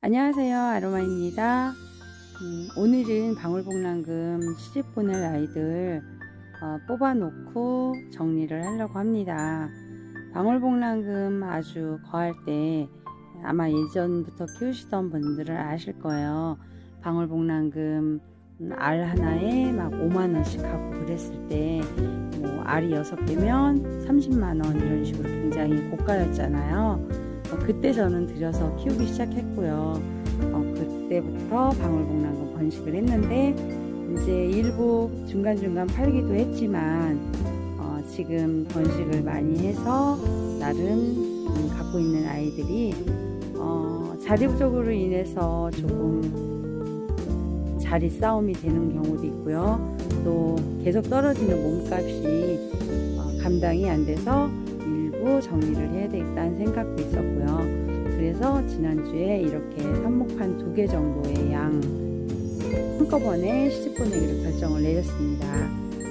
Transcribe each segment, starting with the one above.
안녕하세요. 아로마입니다. 음, 오늘은 방울복랑금 시집 보낼 아이들 어, 뽑아놓고 정리를 하려고 합니다. 방울복랑금 아주 거할 때 아마 예전부터 키우시던 분들은 아실 거예요. 방울복랑금 음, 알 하나에 막 5만원씩 하고 그랬을 때, 뭐, 알이 6개면 30만원 이런 식으로 굉장히 고가였잖아요. 어, 그때 저는 들여서 키우기 시작했고요. 어, 그때부터 방울복랑금 번식을 했는데 이제 일부 중간중간 팔기도 했지만 어, 지금 번식을 많이 해서 나름 음, 갖고 있는 아이들이 어, 자리 부족으로 인해서 조금 자리 싸움이 되는 경우도 있고요. 또 계속 떨어지는 몸값이 어, 감당이 안 돼서 정리를 해야 되겠다는 생각도 있었고요. 그래서 지난주에 이렇게 삽목한 두개 정도의 양 한꺼번에 시집 보내기로 결정을 내렸습니다.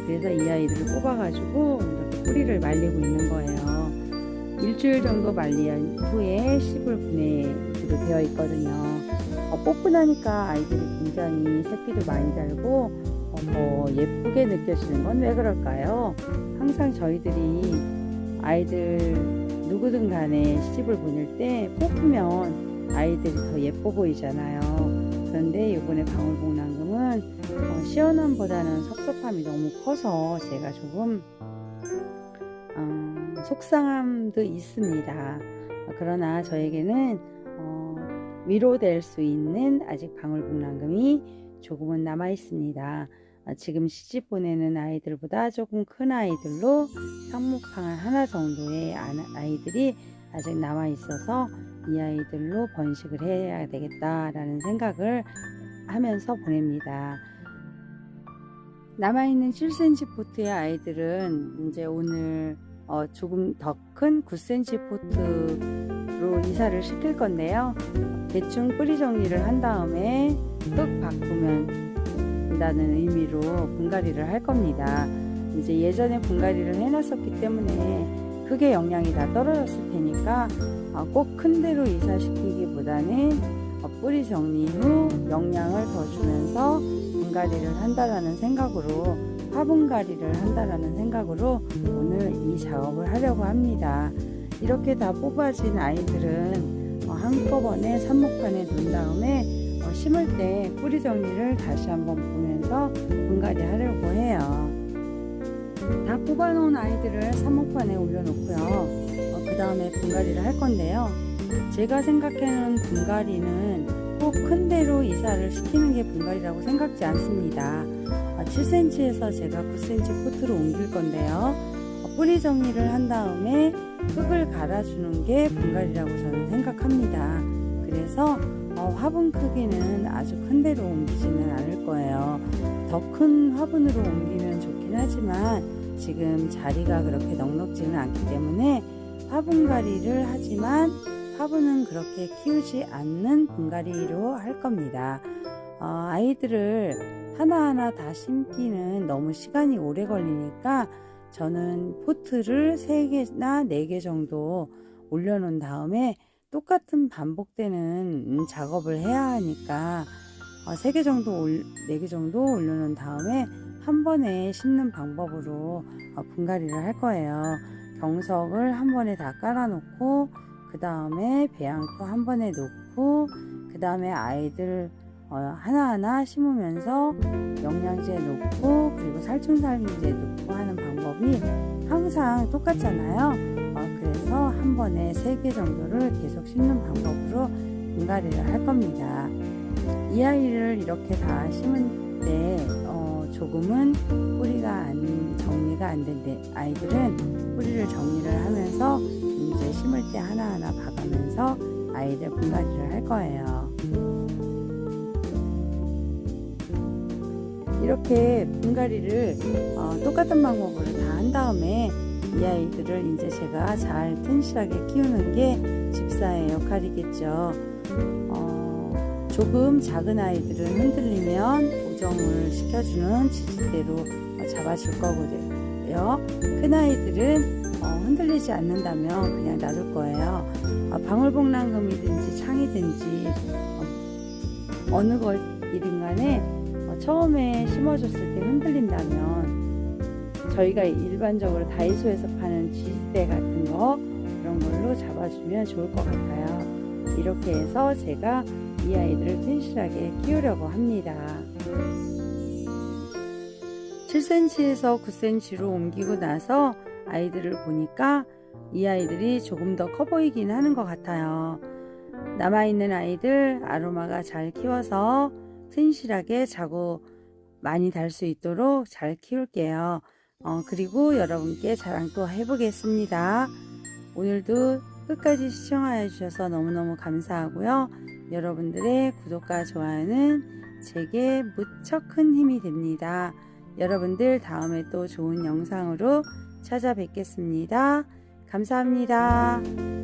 그래서 이 아이들을 뽑아가지고 이렇게 뿌리를 말리고 있는 거예요. 일주일 정도 말린 후에 씹을 보내기로 되어 있거든요. 어, 뽑고 나니까 아이들이 굉장히 새끼도 많이 달고 어, 더 예쁘게 느껴지는 건 왜 그럴까요? 항상 저희들이 아이들 누구든 간에 시집을 보낼 때 뽑으면 아이들이 더 예뻐 보이잖아요. 그런데 이번에 방울복랑금은 어, 시원함보다는 섭섭함이 너무 커서 제가 조금 어, 속상함도 있습니다. 어, 그러나 저에게는 어, 위로될 수 있는 아직 방울복랑금이 조금은 남아 있습니다. 어, 지금 시집 보내는 아이들보다 조금 큰 아이들로 상목항 하나 정도의 아- 아이들이 아직 남아 있어서 이 아이들로 번식을 해야 되겠다라는 생각을 하면서 보냅니다. 남아있는 7cm 포트의 아이들은 이제 오늘 어, 조금 더 큰 9cm 포트로 이사를 시킬 건데요. 대충 뿌리 정리를 한 다음에 흙 바꾸면 다는 의미로 분갈이를 할 겁니다. 이제 예전에 분갈이를 해놨었기 때문에 흙의 영양이 다 떨어졌을 테니까 어, 꼭큰 데로 이사시키기보다는 어, 뿌리 정리 후 영양을 더 주면서 분갈이를 한다라는 생각으로 화분갈이를 한다라는 생각으로 오늘 이 작업을 하려고 합니다. 이렇게 다 뽑아진 아이들은 어, 한꺼번에 삽목판에 놓은 다음에 어, 심을 때 뿌리 정리를 다시 한번 보면서 분갈이 하려고 해요. 다 뽑아놓은 아이들을 삽목판에 올려놓고요. 어, 그 다음에 분갈이를 할 건데요. 제가 생각하는 분갈이는 꼭큰 데로 이사를 시키는 게 분갈이라고 생각지 않습니다. 7cm에서 제가 9cm 포트로 옮길 건데요. 어, 뿌리 정리를 한 다음에 흙을 갈아주는 게 분갈이라고 저는 생각합니다. 그래서 어, 화분 크기는 아주 큰 데로 옮기지는 않을 거예요. 더 큰 화분으로 옮기면 좋긴 하지만 지금 자리가 그렇게 넉넉지는 않기 때문에 화분갈이를 하지만 화분은 그렇게 키우지 않는 분갈이로 할 겁니다. 어, 아이들을 하나하나 다 심기는 너무 시간이 오래 걸리니까 저는 포트를 3개나 4개 정도 올려놓은 다음에 똑같은 반복되는 음, 작업을 해야 하니까 어, 3개 정도, 올, 4개 정도 올려놓은 다음에 한 번에 심는 방법으로 어, 분갈이를 할 거예요. 경석을 한 번에 다 깔아놓고 그 다음에 배양토 한 번에 놓고 그 다음에 아이들 어, 하나하나 심으면서 영양제 놓고 그리고 살충살균제 놓고 하는 방법이 항상 똑같잖아요. 어, 그래서 한 번에 세 개 정도를 계속 심는 방법으로 분갈이를 할 겁니다. 이 아이를 이렇게 다 심은 때 어, 조금은 뿌리가 안, 정리가 안된 아이들은 뿌리를 정리를 하면서 이제 심을 때 하나하나 봐가면서 아이들 분갈이를 할 거예요. 이렇게 분갈이를 어, 똑같은 방법으로 다 한 다음에 이 아이들을 이제 제가 잘 튼실하게 키우는 게 집사의 역할이겠죠. 어, 조금 작은 아이들은 흔들리면 고정을 시켜주는 지지대로 잡아줄 거거든요. 큰 아이들은 어, 흔들리지 않는다면 그냥 놔둘 거예요. 어, 방울복랑금이든지 창이든지 어, 느 것이든 간에 어, 처음에 심어줬을 때 흔들린다면 저희가 일반적으로 다이소에서 파는 지지대 같은 거 그런 걸로 잡아주면 좋을 것 같아요. 이렇게 해서 제가 이 아이들을 튼실하게 키우려고 합니다. 7cm에서 9cm로 옮기고 나서 아이들을 보니까 이 아이들이 조금 더 커 보이긴 하는 것 같아요. 남아있는 아이들 아로마가 잘 키워서 튼실하게 자고 많이 달 수 있도록 잘 키울게요. 어, 그리고 여러분께 자랑 또 해보겠습니다. 오늘도 끝까지 시청하여 주셔서 너무너무 감사하고요. 여러분들의 구독과 좋아요는 제게 무척 큰 힘이 됩니다. 여러분들 다음에 또 좋은 영상으로 찾아뵙겠습니다. 감사합니다.